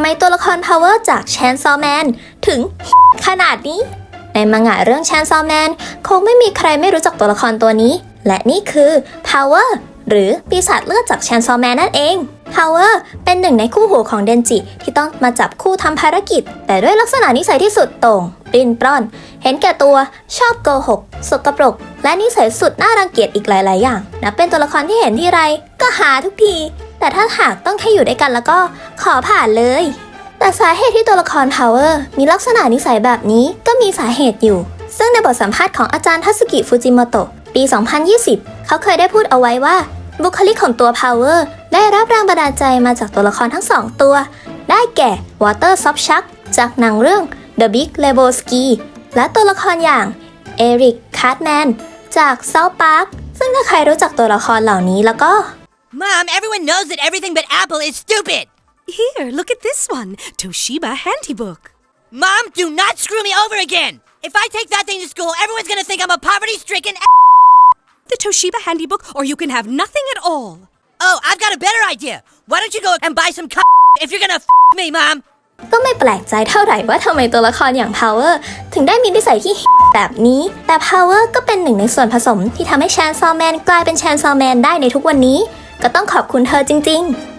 ำไมตัวละคร Power จาก Chainsaw Man ถึงขนาดนี้ ในมังงะเรื่อง Chainsaw Man คงไม่มีใครไม่รู้จักตัวละครตัวนี้ และนี่คือ Power หรือปีศาจเลือดจาก Chainsaw Man นั่นเอง Power เป็นหนึ่งในคู่หูของเดนจิ ที่ต้องมาจับคู่ทำภารกิจ แต่ด้วยลักษณะนิสัยที่สุดโต่งปรินปร้อน เห็นแก่ตัว ชอบโกหก สกปรก และนิสัยสุดน่ารังเกียจอีกหลาย ๆ อย่าง นับเป็นตัวละครที่เห็นที่ไรก็หาทุกที แต่ถ้าหากต้องแค่อยู่ด้วยกันแล้วก็ขอผ่านเลย แต่สาเหตุที่ตัวละคร Power มีลักษณะนิสัยแบบนี้ก็มีสาเหตุอยู่ ซึ่งในบทสัมภาษณ์ของอาจารย์ทัสกิฟูจิโมโตะปี 2020 เขาเคยได้พูดเอาไว้ว่า บุคลิกของตัว Power ได้รับแรงบันดาลใจมาจากตัวละครทั้งสองตัว ได้แก่ Water s o f t Shark จากหนังเรื่อง The Big Lebowski และตัวละครอย่างเอริกคาร์ m แมนจาก South Park ซึ่งถ้าใครรู้จักตัวละครเหล่านี้แล้วก็ Mom, everyone knows that everything but Apple is stupid. Here, look at this one Toshiba Handybook. Mom, do not screw me over again. If I take that thing to school, everyone's gonna think I'm a poverty stricken. The Toshiba Handybook, or you can have nothing at all. Oh, I've got a better idea. Why don't you go and buy some if you're gonna me, Mom? ก็ไม่แปลกใจเท่าไหร่ว่าทำไมตัวละครอย่าง Power ถึงได้มีนิสัยที่ แบบนี้ แต่ Power ก็เป็นหนึ่งในส่วนผสมที่ทำให้ Chainsaw Man กลายเป็น Chainsaw Man ได้ในทุกวันนี้ ก็ต้องขอบคุณเธอจริง ๆ